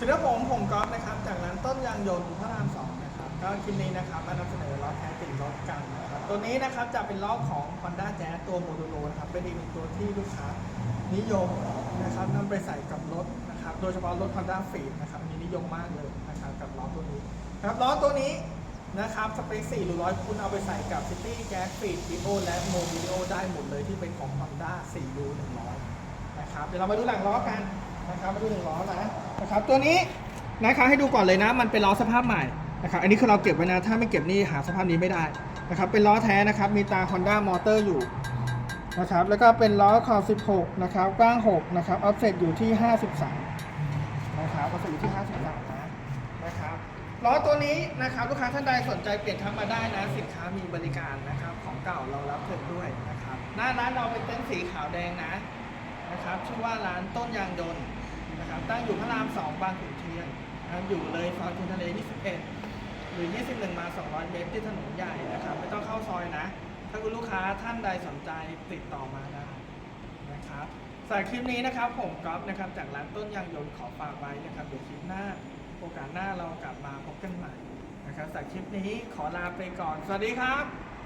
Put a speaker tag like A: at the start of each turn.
A: สวัสดีครับผมผมก๊อฟนะครับ จากร้านต้นยางยนต์พระรามสองนะครับ ก็คลิปนี้นะครับมานำเสนอล้อแท้ติดรถกันนะครับ ตัวนี้นะครับจะเป็นล้อของ Honda Jazz ตัวโมดูโลนะครับ เป็นอีกหนึ่งตัวที่ลูกค้านิยมนะครับนำไปใส่กับรถนะครับ โดยเฉพาะรถ Honda f e e นะครับมีนิยมมากเลยนะครับกับล้อตัวนี้ครับล้อตัวนี้นะครับสเปค4หรือ100 คุณเอาไปใส่กับ City Gas f e e d v i o และ m o v i o ได้หมดเลยที่เป็นของ Honda 4รู100นะครับ เดี๋ยวเรามาดูหลังล้อกันนะครับ มาดูหนึ่งล้อนะ นะครับตัวนี้นะครับให้ดูก่อนเลยนะ มันเป็นล้อสภาพใหม่นะครับอันนี้คือเราเก็บไว้นะ ถ้าไม่เก็บนี่หาสภาพนี้ไม่ได้นะครับเป็นล้อแท้นะครับมีตา Honda Motor อยู่นะครับแล้วก็เป็นล้อขอบ16นะครับกว้าง6นะครับออฟเซตอยู่ที่ 53นะครับออฟเซตอยู่ที่ 53นะนะครับล้อตัวนี้นะครับลูกค้าท่านใดสนใจเปลี่ยนทักมาได้นะสินค้ามีบริการนะครับของเก่าเรารับเถิดด้วยนะครับหน้าร้านเราเป็นเต้นท์สีขาวแดงนะนะครับชื่อว่าร้านต้นยางยนต์ อยู่พระราม2บางขุนเทียนนะครับอยู่เลยซอยคุณทะเล 21 หรือ 21 มา 200 เมตรที่ถนนใหญ่นะครับ ไม่ต้องเข้าซอยนะ ถ้าคุณลูกค้าท่านใดสนใจติดต่อมาได้นะครับสำหรับคลิปนี้นะครับ ผมก๊อฟนะครับ จากร้านต้นยางยนต์ขอฝากไว้นะครับเดี๋ยวคลิปหน้า โอกาสหน้าเรากลับมาพบกันใหม่นะครับสำหรับคลิปนี้ขอลาไปก่อน สวัสดีครับ